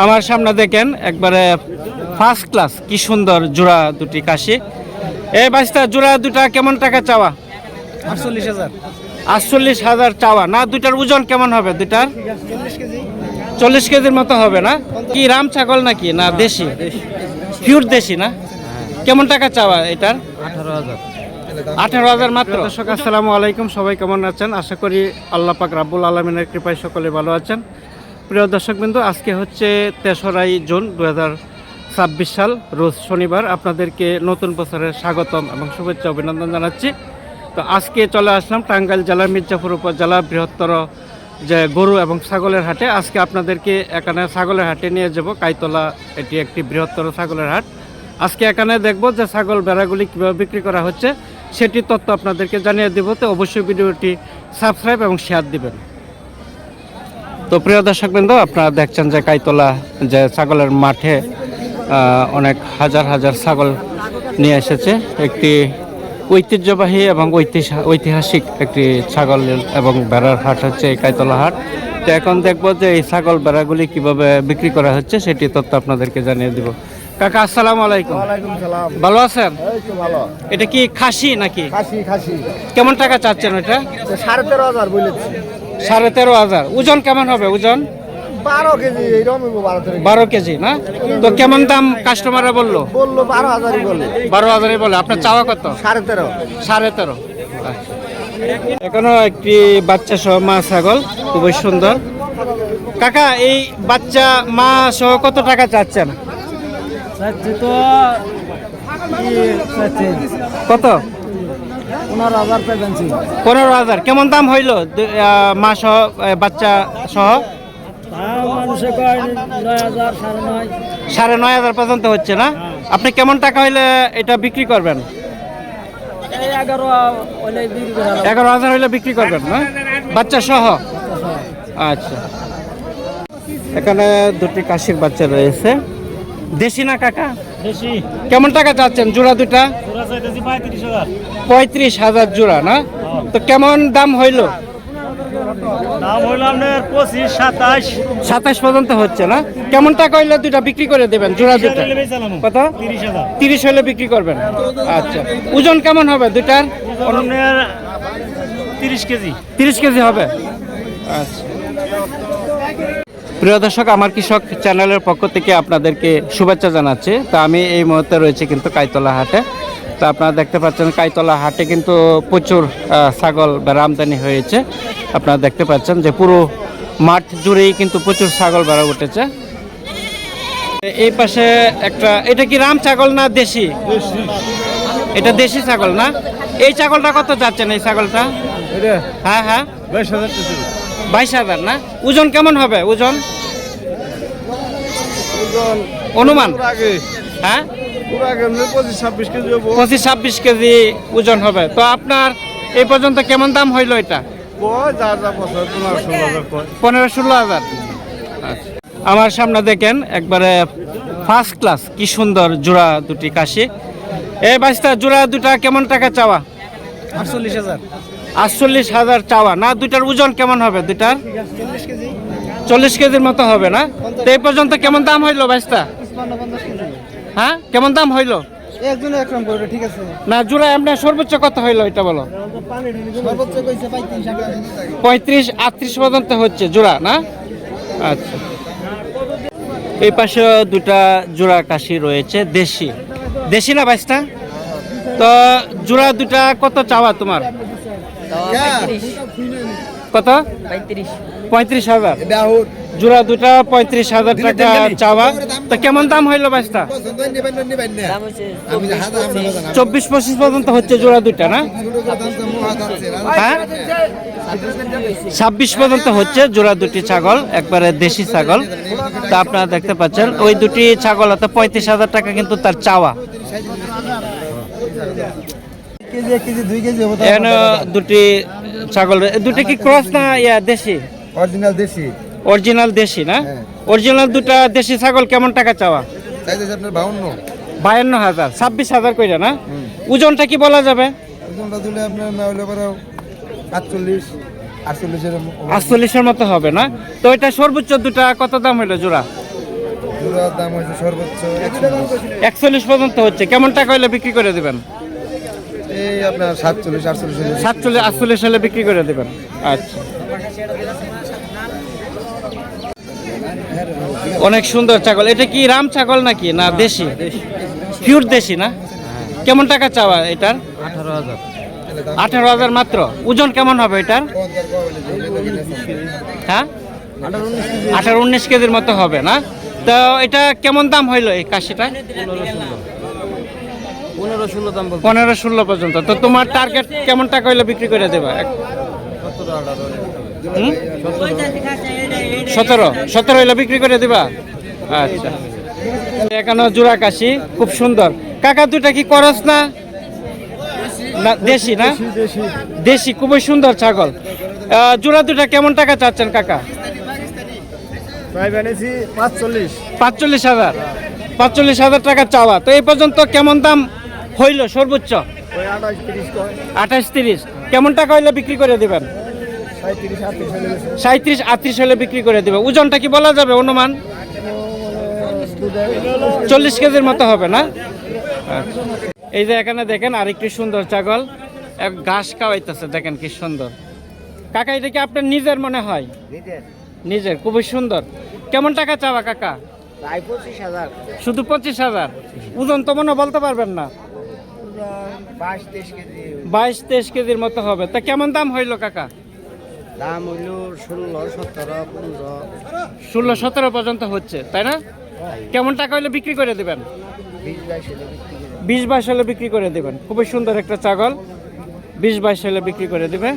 আমার সামনে দেখেন একবারে ফার্স্ট ক্লাস কি সুন্দর জোড়া দুটি কাশি। এই বাচ্চা জোড়া দুটা কেমন টাকা চাওয়া? আটচল্লিশ হাজার। আটচল্লিশ হাজার চাওয়া। না দুটার ওজন কেমন হবে দুটার চল্লিশ কেজি। চল্লিশ কেজির মতো হবে না? কি রাম ছাগল নাকি? না দেশি? পিওর দেশি। না? কেমন টাকা চাওয়া এটার? আঠারো হাজার। আঠারো হাজার মাত্র। দর্শক আসসালামু আলাইকুম। সবাই কেমন আছেন? আশা করি আল্লাহ পাক রাব্বুল আলমিনের কৃপায় সকলে ভালো আছেন। প্রিয় দর্শক বিন্দু আজকে হচ্ছে তেসরাই জুন দু ছাব্বিশ সাল, রোজ শনিবার আপনাদেরকে নতুন বছরের স্বাগতম এবং শুভেচ্ছা অভিনন্দন জানাচ্ছি। তো আজকে চলে আসলাম টাঙ্গাইল জেলার মির্জাপুর উপজেলা বৃহত্তর যে গরু এবং ছাগলের হাটে। আজকে আপনাদেরকে এখানে ছাগলের হাটে নিয়ে যাব। কাইতলা, এটি একটি বৃহত্তর ছাগলের হাট। আজকে এখানে দেখব যে ছাগল বেড়াগুলি কীভাবে বিক্রি করা হচ্ছে, সেটি তথ্য আপনাদেরকে জানিয়ে দেব। তো অবশ্যই ভিডিওটি সাবস্ক্রাইব এবং শেয়ার দিবেন। তো প্রিয় দর্শকবৃন্দ আপনারা দেখছেন যে কাইতলা যে ছাগলের মাঠে অনেক হাজার হাজার ছাগল নিয়ে এসেছে। একটি ঐতিহ্যবাহী এবং ঐতিহা- ঐতিহাসিক একটি ছাগল এবং বেড়ার হাট হচ্ছে এই কাইতলা হাট। তো এখন দেখব যে এই ছাগল বেড়াগুলি কীভাবে বিক্রি করা হচ্ছে সেটি তথ্য আপনাদেরকে জানিয়ে দিব। কাকা আসসালামু আলাইকুম। ভালো আছেন? এটা কি খাসি নাকি? কেমন টাকা চাচ্ছেন এটা সাড়ে তেরো হাজার বলেছি। সাড়ে তেরো হাজার। ওজন কেমন হবে ওজন? বারো কেজি বারো কেজি। না? তো কেমন দাম কাস্টমাররা বলল? বলল বারো হাজারই বলে বারো হাজারই বলে আপনার চাওয়া কত? সাড়ে তেরো। সাড়ে তেরো। আচ্ছা। এখনও একটি বাচ্চা সহ মা ছাগল খুবই সুন্দর। কাকা এই বাচ্চা মা সহ কত টাকা চাচ্ছেন? তো কত? পনেরো হাজার পেয়েছি পনেরো হাজার। কেমন দাম হইল? মা সহ বাচ্চা সহ? সাড়ে নয়। হাজার পর্যন্ত হচ্ছে না? আপনি কেমন টাকা হইলে এটা বিক্রি করবেন? এগারো হাজার হইলে বিক্রি করবেন না? বাচ্চা সহ? আচ্ছা। এখানে দুটি কাশির বাচ্চা রয়েছে। দেশি না কাকা? কেমন টাকা চাচ্ছেন? জোড়া দুটা? তোরা পঁয়ত্রিশ হাজার। জোড়া না? তো কেমন দাম হইল? সাতাশ। পর্যন্ত হচ্ছে না? কেমন টাকা হইলে দুটা বিক্রি করে দেবেন জোড়া দুটা? কত? তিরিশ হইলে বিক্রি করবেন। আচ্ছা। ওজন কেমন হবে দুটার তিরিশ কেজি। তিরিশ কেজি হবে? আচ্ছা। প্রিয় দর্শক আমার কৃষক চ্যানেলের পক্ষ থেকে আপনাদেরকে শুভেচ্ছা জানাচ্ছি। তা আমি এই মুহূর্তে রয়েছে কিন্তু কাইতলা হাটে। তা আপনারা দেখতে পাচ্ছেন কাইতলা হাটে কিন্তু প্রচুর ছাগল আমদানি হয়েছে। আপনারা দেখতে পাচ্ছেন যে পুরো মাঠ জুড়েই কিন্তু প্রচুর ছাগল বেড়া উঠেছে। এই পাশে একটা এটা কি রাম ছাগল না দেশি? এটা দেশি ছাগল না? এই ছাগলটা কত যাচ্ছেন এই ছাগলটা? হ্যাঁ হ্যাঁ। বাইশ হাজার না? ওজন কেমন হবে? ওজন? অনুমান? হ্যাঁ? পঁচিশ ছাব্বিশ কেজি ওজন হবে। তো আপনার এই পর্যন্ত কেমন দাম হইল এটা? কয় যা যা বছর পনেরো ষোলো হাজার আচ্ছা। আমার সামনে দেখেন একবারে ফার্স্ট ক্লাস কি সুন্দর জোড়া দুটি কাশি। এই বাচ্চা জোড়া দুটা কেমন টাকা চাওয়া? আটচল্লিশ হাজার। আটচল্লিশ হাজার চাওয়া। না দুটার ওজন কেমন হবে দুটার? চল্লিশ কেজির মতো হবে না? তো এই পর্যন্ত কেমন দাম হইল বাইশটা? হ্যাঁ? কেমন দাম হইল? একজনে একরকম করবে ঠিক আছে। না জোড়া আপনার সর্বোচ্চ কত হইল এটা বলো? পঁয়ত্রিশ পঁয়ত্রিশ আটত্রিশ পর্যন্ত হচ্ছে জোড়া না? আচ্ছা। এই পাশে দুটা জোড়া কাশি রয়েছে দেশি। দেশি না বাইশটা? তো জোড়া দুটা কত চাওয়া তোমার? কত? পঁয়ত্রিশ। হাজার। বাহুর জোড়া দুটা পঁয়ত্রিশ হাজার টাকা চাওয়া। তো কেমন দাম হইল বাইশটা? চব্বিশ পঁচিশ পর্যন্ত হচ্ছে জোড়া দুটা না? হ্যাঁ? ছাব্বিশ পর্যন্ত হচ্ছে জোড়া দুটি ছাগল একবারে দেশি ছাগল। তা আপনারা দেখতে পাচ্ছেন ওই দুটি ছাগল হাতে পঁয়ত্রিশ হাজার টাকা কিন্তু তার চাওয়া। দুটি ছাগল দুটি কি ক্রস না ইয়া দেশি? অরিজিনাল দেশি। অরিজিনাল দেশি না? হ্যাঁ। অরিজিনাল দুটা দেশি ছাগল কেমন টাকা চাওয়া? চাইতেছে আপনার বাউন্ন। বায়ান্ন হাজার ছাব্বিশ হাজার কইরা না? ওজনটা কি বলা যাবে? ওজনটা তুলে আপনার না হলে পরে আটচল্লিশ আটচল্লিশের মতো হবে। না? তো এটা সর্বোচ্চ দুটা কত দাম হইল জোড়া? জোড়ার দাম হয়েছে সর্বোচ্চ একচল্লিশ। পর্যন্ত হচ্ছে। কেমন টাকা হলে বিক্রি করে দেবেন? এই আপনার সাতচল্লিশ আটচল্লিশ হলে সাতচল্লিশ আটচল্লিশ হলে বিক্রি করে দেবেন। আচ্ছা। অনেক সুন্দর ছাগল। এটা কি রাম ছাগল নাকি? না, দেশি? পিওর দেশি না? কেমন টাকা চাওয়া এটার? আঠারো হাজার মাত্র। ওজন কেমন হবে এটার? হ্যাঁ? আঠারো উনিশ কেজির মতো হবে না? তো এটা কেমন দাম হইল এই কাশিটা? পনেরো ষোলো পর্যন্ত। তো তোমার টার্গেট কেমন টাকা হইলে বিক্রি করে দেবা? সতেরো। সতেরো হইলে বিক্রি করে দিবা? আচ্ছা। এখানে জোড়া কাশি খুব সুন্দর। কাকা দুটা কি করস না? না দেশি না? দেশি খুবই সুন্দর ছাগল। জোড়া দুটা কেমন টাকা চাচ্ছেন কাকা? পাঁচচল্লিশ। হাজার। পাঁচচল্লিশ হাজার টাকা চাওয়া। তো এই পর্যন্ত কেমন দাম হইল সর্বোচ্চ? আঠাশ তিরিশ। কেমন টাকা হইলে বিক্রি করে দিবেন? সাঁত্রিশ আটত্রিশ হলে বিক্রি করে দিবে। ওজনটা কি বলা যাবে অনুমান? চল্লিশ কেজির মতো হবে না? আচ্ছা। এই যে এখানে দেখেন আরেকটি সুন্দর ছাগল। এক ঘাস খাওয়াইতেছে দেখেন কি সুন্দর। কাকা এটা কি আপনার নিজের মনে হয়? নিজের। খুবই সুন্দর। কেমন টাকা চাওয়া কাকা? শুধু পঁচিশ হাজার? ওজন তো মনে বলতে পারবেন না। বাইশ তেইশ কেজির মতো হবে। তা কেমন দাম হইল কাকা? দাম হইল ষোলো সতেরো পনেরো। ষোলো সতেরো পর্যন্ত হচ্ছে তাই না? কেমন টাকা হলে বিক্রি করে দেবেন? বিশ বাইশ হলে বিক্রি করে বিশ বাইশ হলে বিক্রি করে দেবেন। খুবই সুন্দর একটা ছাগল। বিশ বাইশ হলে বিক্রি করে দেবে।